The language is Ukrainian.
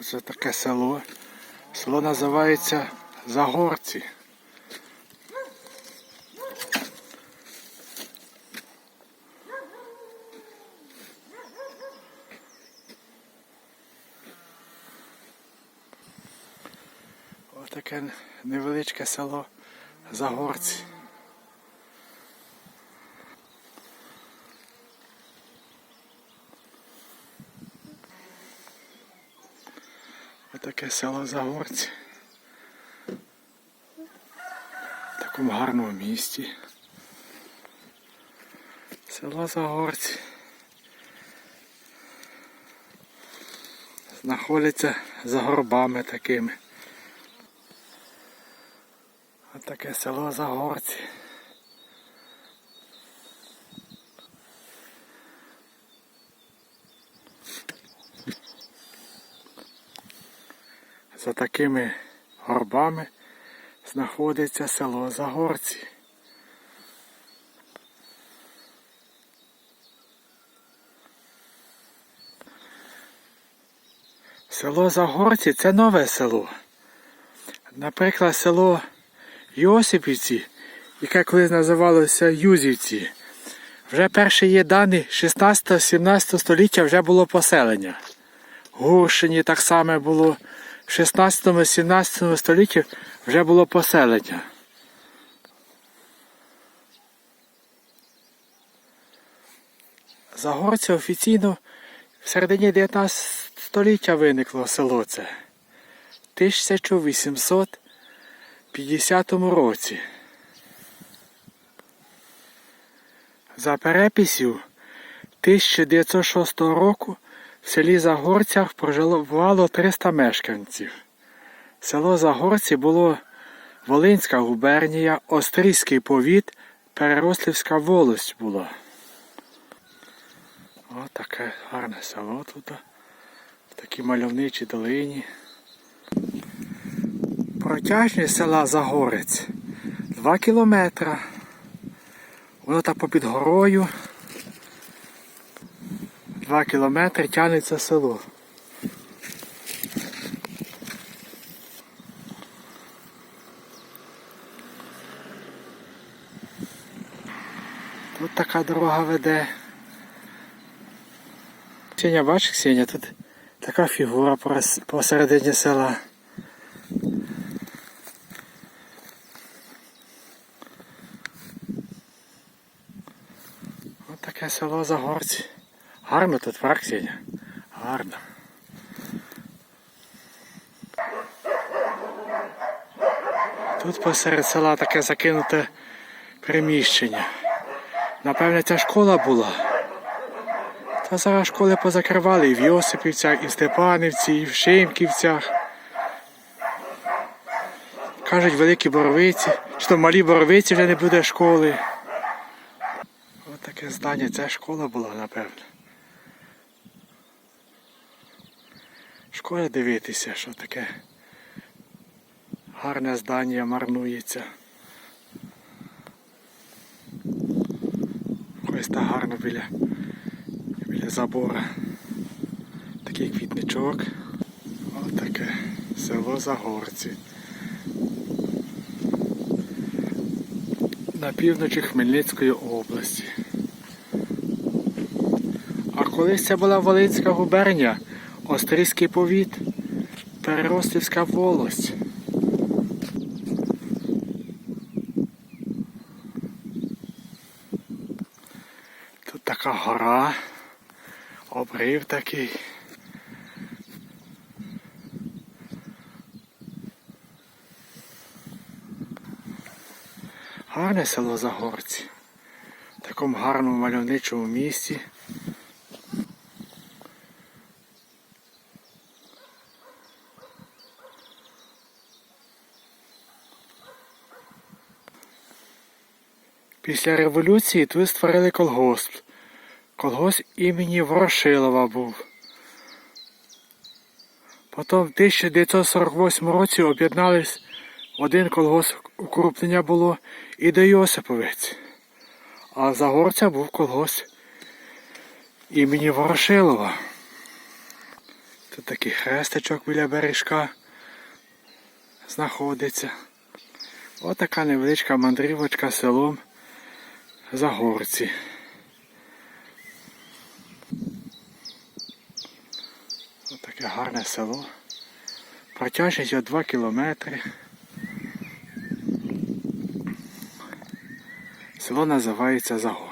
Оце таке село. Село називається Загорці. Отаке невеличке село Загорці. Отаке село Загорці. В такому гарному місті. Село Загорці. Знаходиться за горбами такими. Отаке село Загорці. За такими горбами знаходиться село Загорці. Село Загорці це нове село. Наприклад, село Йосипівці, яке колись називалося Юзівці. Вже перші є дані 16-17 століття вже було поселення. В Гурщині так само було. В 16-17 столітті вже було поселення. Загорці офіційно в середині 19 століття виникло село це. В 1850 році. За переписю 1906 року в селі Загорцях проживало 300 мешканців. Село Загорці було Волинська губернія, Острізький повіт, Перерослівська волость була. О, таке гарне село тут. В такій мальовничій долині. Протяжність села Загорець 2 кілометра. Воно так попід горою. Два кілометри тягнеться село. Тут така дорога веде. Сеня, бачиш, Сеня, тут така фігура посередині села. Ось таке село Загорці. Гарно тут, парк Сеня. Гарно. Тут посеред села таке закинуте приміщення. Напевне, ця школа була. Та зараз школи позакривали і в Йосипівцях, і в Степанівці, і в Шимківцях. Кажуть, великі боровиці, що малі боровиці вже не буде школи. Ось таке здання, це школа була, напевно. Шкода дивитися, що таке гарне здання марнується. Ось так гарно біля, біля забора. Такий квітничок. Ось таке село Загорці. На півночі Хмельницької області. А колись це була Волинська губернія, Острізький повіт, Перерослівська волость. Тут така гора, обрив такий. Гарне село Загорці. В такому гарному мальовничому місці. Після революції тут створили колгосп. Колгосп імені Ворошилова був. Потім в 1948 році об'єднались один колгосп укрупнення було і до Йосиповець. А за горця був колгосп імені Ворошилова. Тут такий хрестичок біля бережка знаходиться. Отака невеличка мандрівочка селом Загорці. Ось таке гарне село. Протяжність його 2 кілометри. Село називається Загорці.